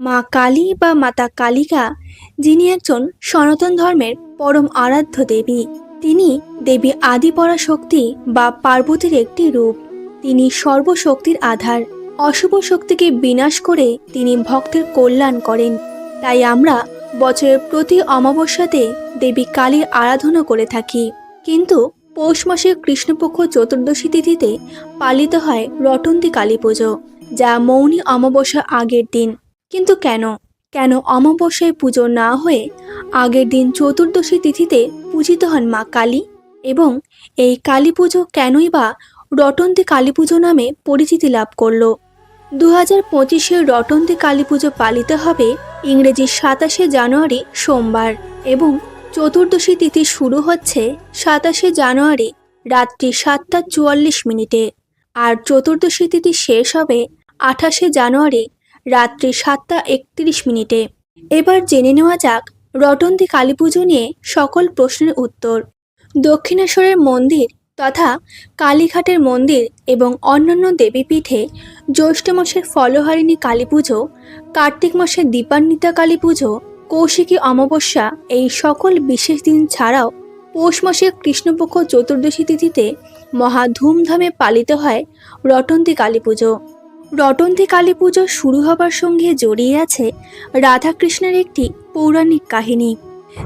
মা কালী বা মাতা কালিকা, যিনি একজন সনাতন ধর্মের পরম আরাধ্য দেবী, তিনি দেবী আদিপরা শক্তি বা পার্বতীর একটি রূপ। তিনি সর্বশক্তির আধার। অশুভ শক্তিকে বিনাশ করে তিনি ভক্তের কল্যাণ করেন। তাই আমরা বছরের প্রতি অমাবস্যাতে দেবী কালীর আরাধনা করে থাকি। কিন্তু পৌষ মাসের কৃষ্ণপক্ষ চতুর্দশী তিথিতে পালিত হয় রটন্তী কালী পুজো, যা মৌনী অমাবস্যার আগের দিন। কিন্তু কেন? কেন অমাবস্যায় পুজো না হয়ে আগের দিন চতুর্দশী তিথিতে পূজিত হন মা কালী? এবং এই কালী পুজো কেনই বা রটন্তী কালী পুজো নামে পরিচিতি লাভ করল? দু হাজার পঁচিশের রটন্তী কালী পুজো পালিত হবে ইংরেজি সাতাশে জানুয়ারি সোমবার এবং চতুর্দশী তিথি শুরু হচ্ছে সাতাশে জানুয়ারি রাত্রি সাতটা চুয়াল্লিশ মিনিটে। আর চতুর্দশী তিথি শেষ হবে আঠাশে জানুয়ারি রাত্রি সাতটা একত্রিশ মিনিটে। এবার জেনে নেওয়া যাক রটন্তী কালী পুজো নিয়ে সকল প্রশ্নের উত্তর। দক্ষিণেশ্বরের মন্দির তথা কালীঘাটের মন্দির এবং অন্যান্য দেবীপীঠে জ্যৈষ্ঠ মাসের ফলহারিণী কালী পুজো কার্তিক মাসের দীপান্বিতা কালী পুজো কৌশিকী অমাবস্যা এই সকল বিশেষ দিন ছাড়াও পৌষ মাসে কৃষ্ণপক্ষ চতুর্দশী তিথিতে মহা ধুমধামে পালিত হয় রটন্তী কালী পুজো রটন্তী কালী পুজো শুরু হবার সঙ্গে জড়িয়ে আছে রাধাকৃষ্ণের একটি পৌরাণিক কাহিনী,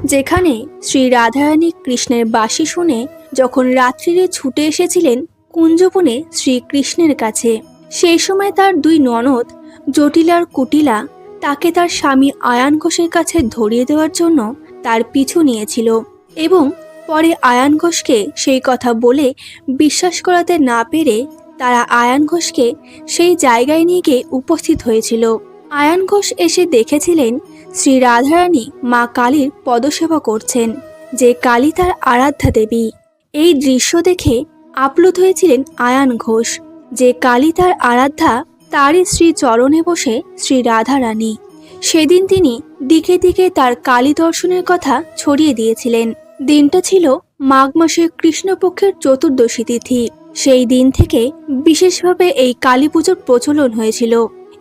যেখানে শ্রী রাধারানী কৃষ্ণের বাঁশি শুনে যখন রাত্রিরে ছুটে এসেছিলেন কুঞ্জবনে শ্রীকৃষ্ণের কাছে, সেই সময় তার দুই ননদ জটিলার কুটিলা, তাকে তার স্বামী আয়ান ঘোষের কাছে ধরিয়ে দেওয়ার জন্য তার পিছু নিয়েছিল এবং পরে আয়ান ঘোষকে সেই কথা বলে বিশ্বাস করাতে না পেরে তারা আয়ান ঘোষকে সেই জায়গায় নিয়ে গিয়ে উপস্থিত হয়েছিল। আয়ান ঘোষ এসে দেখেছিলেন শ্রী রাধারানী মা কালীর পদসেবা করছেন, যে কালী তার আরাধ্যা দেবী। এই দৃশ্য দেখে আপ্লুত হয়েছিলেন আয়ান ঘোষ, যে কালী তার আরাধ্যা তারই শ্রী চরণে বসে শ্রী রাধারানী। সেদিন তিনি দিকে দিকে তার কালী দর্শনের কথা ছড়িয়ে দিয়েছিলেন। দিনটা ছিল মাঘ মাসের কৃষ্ণপক্ষের চতুর্দশী তিথি। সেই দিন থেকে বিশেষভাবে এই কালী পুজোর প্রচলন হয়েছিল।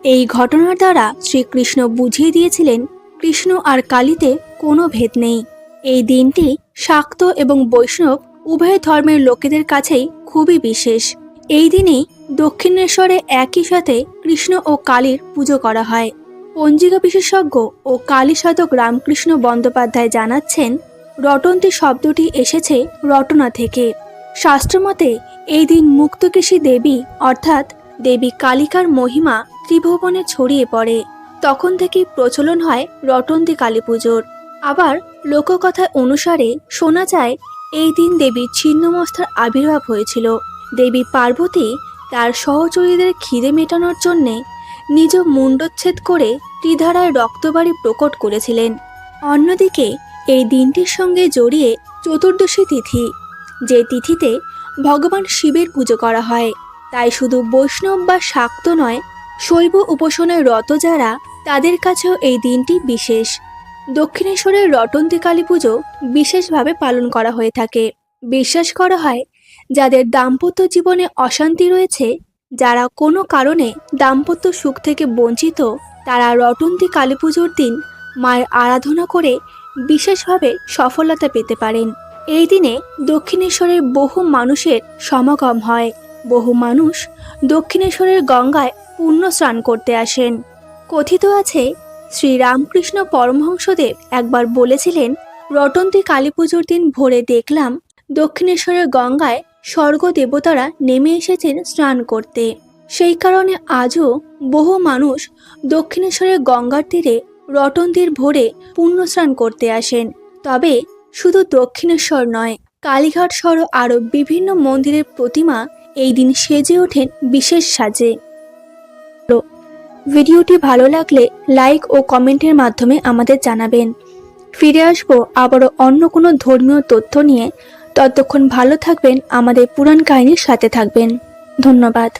এই ঘটনার দ্বারা শ্রীকৃষ্ণ বুঝিয়ে দিয়েছিলেন, কৃষ্ণ আর কালীতে কোনো ভেদ নেই। এই দিনটি শাক্ত এবং বৈষ্ণব উভয় ধর্মের লোকেদের কাছেই খুবই বিশেষ। এই দিনেই দক্ষিণেশ্বরে একই সাথে কৃষ্ণ ও কালীর পুজো করা হয়। পঞ্জিকা বিশেষজ্ঞ ও কালী সাধক রামকৃষ্ণ বন্দ্যোপাধ্যায় জানাচ্ছেন রটন্তী শব্দটি এসেছে রটনা থেকে। শাস্ত্রমতে, এই দিন মুক্তকেশী দেবী, অর্থাৎ দেবী কালিকার মহিমা ত্রিভুবনে ছড়িয়ে পড়ে। তখন থেকেই প্রচলন হয় রটন্তি কালী পুজোর আবার লোককথা অনুসারে শোনা যায়, এই দিন দেবী ছিন্নমস্তার আবির্ভাব হয়েছিল। দেবী পার্বতী তার সহচরীদের খিদে মেটানোর জন্যে নিজ মুণ্ডচ্ছেদ করে ত্রিধারায় রক্তবাড়ি প্রকট করেছিলেন। অন্যদিকে এই দিনটির সঙ্গে জড়িয়ে চতুর্দশী তিথি, যে তিথিতে ভগবান শিবের পুজো করা হয়। তাই শুধু বৈষ্ণব বা শাক্ত নয়, শৈব উপাসনায় রত যারা, তাদের কাছেও এই দিনটি বিশেষ। দক্ষিণেশ্বরের রটন্তী কালী পুজো বিশেষভাবে পালন করা হয়ে থাকে। বিশ্বাস করা হয়, যাদের দাম্পত্য জীবনে অশান্তি রয়েছে, যারা কোনো কারণে দাম্পত্য সুখ থেকে বঞ্চিত, তারা রটন্তী কালী পুজোর দিন মায়ের আরাধনা করে বিশেষভাবে সফলতা পেতে পারেন। এই দিনে দক্ষিণেশ্বরের বহু মানুষের সমাগম হয়। বহু মানুষ দক্ষিণেশ্বরের গঙ্গায় পুণ্য স্নান করতে আসেন। কথিত আছে শ্রী রামকৃষ্ণ পরমহংসদেব একবার বলেছিলেন, রটন্তী কালী পুজোর দিন ভোরে দেখলাম দক্ষিণেশ্বরের গঙ্গায় স্বর্গ দেবতারা নেমে এসেছেন স্নান করতে। সেই কারণে আজও বহু মানুষ দক্ষিণেশ্বরের গঙ্গার তীরে রটন্তীর ভোরে পুণ্য স্নান করতে আসেন। তবে শুধু দক্ষিণেশ্বর নয়, কালীঘাট সহ আরও বিভিন্ন মন্দিরের প্রতিমা এই দিন সেজে ওঠেন বিশেষ সাজে। ভিডিওটি ভালো লাগলে লাইক ও কমেন্টের মাধ্যমে আমাদের জানাবেন। ফিরে আসব আবারও অন্য কোনো ধর্মীয় তথ্য নিয়ে। ততক্ষণ ভালো থাকবেন আমাদের পুরাণ কাহিনীর সাথে থাকবেন। ধন্যবাদ।